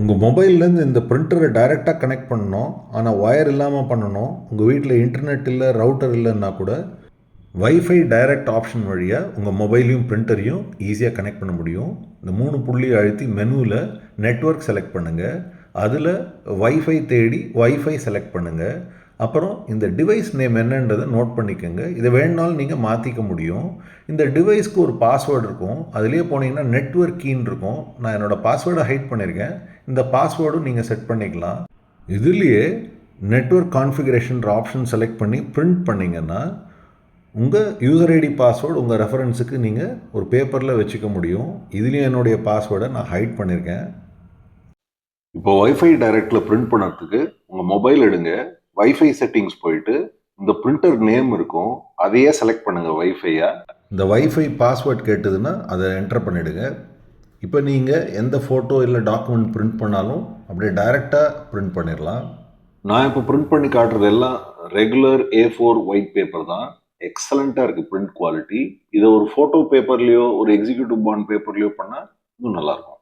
உங்கள் மொபைல்லேருந்து இந்த பிரிண்டரை டைரெக்டாக கனெக்ட் பண்ணணும். ஆனால் ஒயர் இல்லாமல் பண்ணணும். உங்கள் வீட்டில் இன்டர்நெட் இல்லை ரவுட்டர் இல்லைன்னா கூட வைஃபை டைரக்ட் ஆப்ஷன் வழியாக உங்கள் மொபைலையும் பிரிண்டரையும் ஈஸியாக கனெக்ட் பண்ண முடியும். இந்த மூணு புள்ளியை அழுத்தி மெனுவில் நெட்வொர்க் செலக்ட் பண்ணுங்கள் அதில் வைஃபை தேடி வைஃபை செலக்ட் பண்ணுங்கள் அப்புறம் இந்த டிவைஸ் நேம் என்னன்றதை நோட் பண்ணிக்கோங்க. இதை வேணுனாலும் நீங்கள் மாற்றிக்க முடியும். இந்த டிவைஸ்க்கு ஒரு பாஸ்வேர்டு இருக்கும். அதுலேயே போனீங்கன்னா நெட்ஒர்க் கீன் இருக்கும். நான் என்னோடய பாஸ்வேர்டை ஹைட் பண்ணியிருக்கேன் இந்த பாஸ்வேர்டும் நீங்கள் செட் பண்ணிக்கலாம். இதுலேயே நெட்வொர்க் கான்ஃபிகரேஷன்ற ஆப்ஷன் செலக்ட் பண்ணி பிரிண்ட் பண்ணிங்கன்னா உங்கள் யூசர் ஐடி பாஸ்வேர்டு உங்கள் ரெஃபரன்ஸுக்கு நீங்கள் ஒரு பேப்பரில் வச்சுக்க முடியும். இதுலேயும் என்னுடைய பாஸ்வேர்டை நான் ஹைட் பண்ணியிருக்கேன் இப்போ வைஃபை டைரக்டில் பிரிண்ட் பண்ணுறதுக்கு உங்கள் மொபைல் எடுங்க. வைஃபை செட்டிங்ஸ் போயிட்டு இந்த பிரிண்டர் நேம் இருக்கும். அதையே செலக்ட் பண்ணுங்கள் வைஃபையை இந்த வைஃபை பாஸ்வேர்ட் கேட்டதுன்னா அதை என்டர் பண்ணிவிடுங்க இப்போ நீங்கள் எந்த ஃபோட்டோ இல்லை டாக்குமெண்ட் பிரிண்ட் பண்ணாலும் அப்படியே டைரெக்டாக பிரிண்ட் பண்ணிடலாம் நான் இப்போ பிரிண்ட் பண்ணி காட்டுறது எல்லாம் regular A four white paper தான் எக்ஸலண்ட்டாக இருக்குது பிரிண்ட் குவாலிட்டி இதை ஒரு ஃபோட்டோ பேப்பர்லேயோ ஒரு எக்ஸிக்யூட்டிவ் பாண்ட் பேப்பர்லேயோ பண்ணால் இன்னும் நல்லாயிருக்கும்